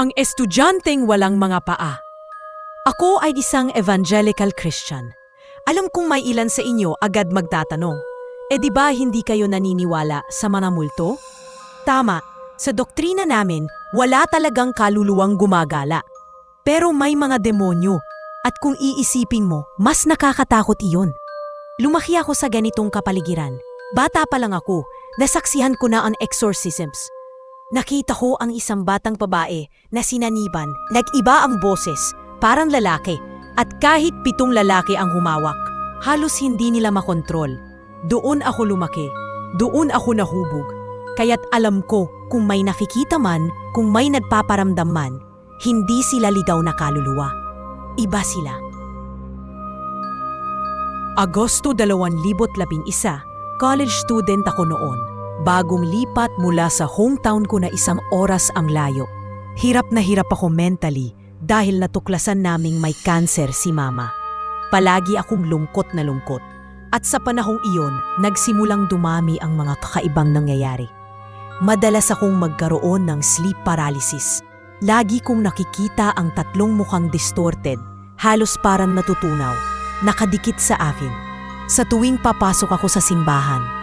Ang estudyanteng walang mga paa. Ako ay isang evangelical Christian. Alam kong may ilan sa inyo agad magtatanong, e di ba hindi kayo naniniwala sa mga multo? Tama, sa doktrina namin, wala talagang kaluluwang gumagala. Pero may mga demonyo, at kung iisipin mo, mas nakakatakot iyon. Lumaki ako sa ganitong kapaligiran. Bata pa lang ako, nasaksihan ko na ang exorcisms. Nakita ko ang isang batang babae na sinaniban, nag-iba ang boses, parang lalaki, at kahit pitong lalaki ang humawak, halos hindi nila makontrol. Doon ako lumaki, doon ako nahubog, kaya't alam ko kung may nakikita man, kung may nagpaparamdam man, hindi sila ligaw na kaluluwa. Iba sila. Agosto 2011, college student ako noon. Bagong lipat mula sa hometown ko na isang oras ang layo. Hirap na hirap ako mentally dahil natuklasan naming may cancer si mama. Palagi akong lungkot na lungkot. At sa panahong iyon, nagsimulang dumami ang mga kakaibang nangyayari. Madalas akong magkaroon ng sleep paralysis. Lagi kong nakikita ang tatlong mukhang distorted, halos parang natutunaw, nakadikit sa akin. Sa tuwing papasok ako sa simbahan,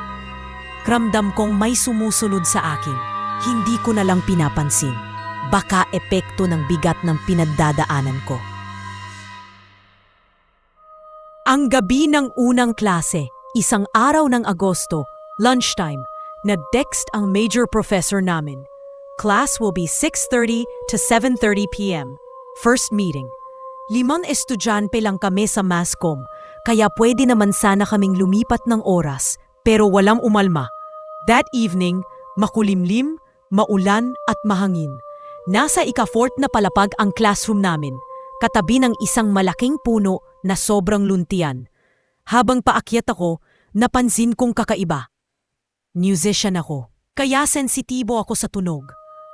Ramdam kong may sumusunod sa akin. Hindi ko na lang pinapansin. Baka epekto ng bigat ng pinagdadaanan ko. Ang gabi ng unang klase, isang araw ng Agosto, lunchtime, na-text ang major professor namin. Class will be 6.30 to 7.30 p.m. First meeting. Limang estudyante lang kami sa MASCOM, kaya pwede naman sana kaming lumipat ng oras, pero walang umalma. That evening, makulimlim, maulan at mahangin. Nasa ika-fourth na palapag ang classroom namin, katabi ng isang malaking puno na sobrang luntian. Habang paakyat ako, napansin kong kakaiba. Musician ako, kaya sensitibo ako sa tunog.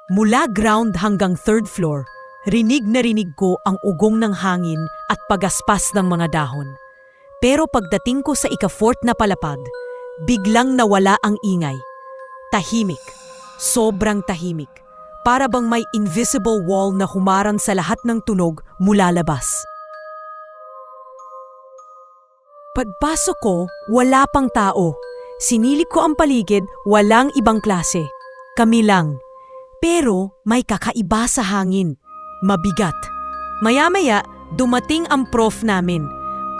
Mula ground hanggang third floor, rinig na rinig ko ang ugong ng hangin at pagaspas ng mga dahon. Pero pagdating ko sa ika-fourth na palapag, biglang nawala ang ingay. Tahimik. Sobrang tahimik. Para bang may invisible wall na humarang sa lahat ng tunog mula labas. Pagpasok ko, wala pang tao. Sinilip ko ang paligid, walang ibang klase. Kami lang. Pero may kakaiba sa hangin. Mabigat. Maya-maya, dumating ang prof namin.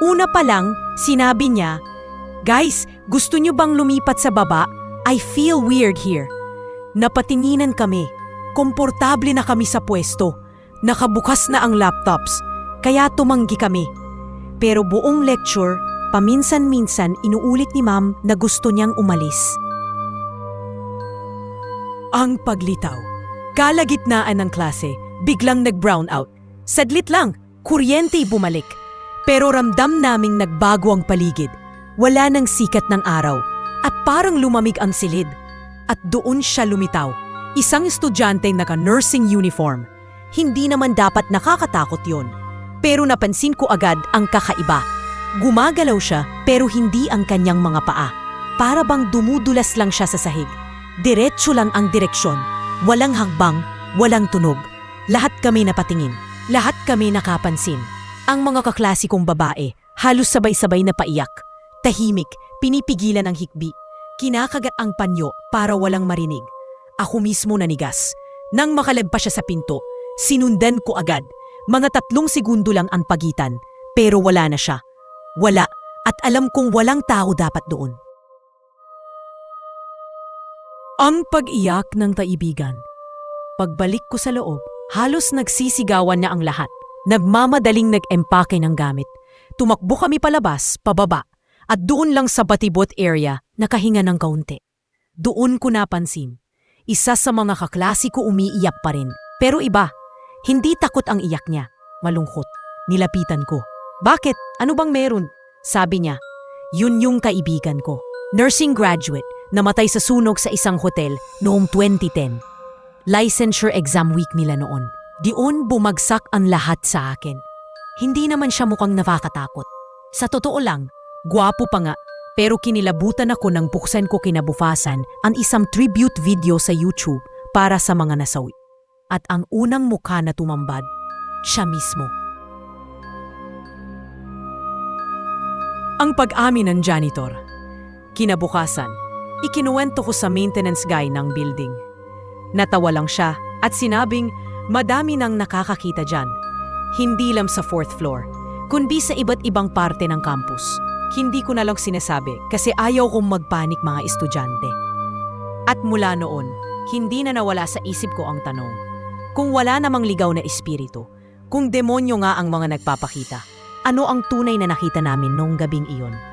Una pa lang, sinabi niya, Guys, gusto niyo bang lumipat sa baba? I feel weird here. Napatinginan kami. Komportable na kami sa pwesto. Nakabukas na ang laptops. Kaya tumanggi kami. Pero buong lecture, paminsan-minsan inuulit ni ma'am na gusto niyang umalis. Ang paglitaw. Kalagitnaan ng klase, biglang nag-brown out. Sadlit lang, kuryente bumalik. Pero ramdam naming nagbago ang paligid. Wala nang sikat ng araw at parang lumamig ang silid. At doon siya lumitaw. Isang estudyante naka-nursing uniform. Hindi naman dapat nakakatakot yon. Pero napansin ko agad ang kakaiba. Gumagalaw siya pero hindi ang kanyang mga paa. Para bang dumudulas lang siya sa sahig. Diretso lang ang direksyon. Walang hagbang, walang tunog. Lahat kami napatingin. Lahat kami nakapansin. Ang mga kaklasikong babae, halos sabay-sabay na paiyak. Tahimik, pinipigilan ang hikbi. Kinakagat ang panyo para walang marinig. Ako mismo nanigas. Nang makalagpas siya sa pinto, sinundan ko agad. Mga tatlong segundo lang ang pagitan, pero wala na siya. Wala, at alam kong walang tao dapat doon. Ang pag-iyak ng kaibigan. Pagbalik ko sa loob, halos nagsisigawan na ang lahat. Nagmamadaling nag-empake ng gamit. Tumakbo kami palabas, pababa, at doon lang sa batibot area, nakahinga ng kaunti. Doon ko napansin, isa sa mga kaklasiko umiiyak pa rin. Pero iba, hindi takot ang iyak niya, malungkot. Nilapitan ko. Bakit? Ano bang meron? Sabi niya, yun yung kaibigan ko. Nursing graduate, namatay sa sunog sa isang hotel noong 2010. Licensure exam week nila noon. Dion bumagsak ang lahat sa akin. Hindi naman siya mukhang nakakatakot. Sa totoo lang, gwapo pa nga, pero kinilabutan ako nang buksan ko kinabufasan ang isang tribute video sa YouTube para sa mga nasawi. At ang unang mukha na tumambad, siya mismo. Ang pag-amin ng janitor. Kinabukasan, ikinuwento ko sa maintenance guy ng building. Natawa lang siya at sinabing madami nang nakakakita dyan. Hindi lang sa fourth floor, kundi sa iba't ibang parte ng campus. Hindi ko na lang sinasabi kasi ayaw kong magpanik mga estudyante. At mula noon, hindi na nawala sa isip ko ang tanong. Kung wala namang ligaw na espiritu, kung demonyo nga ang mga nagpapakita, ano ang tunay na nakita namin noong gabing iyon?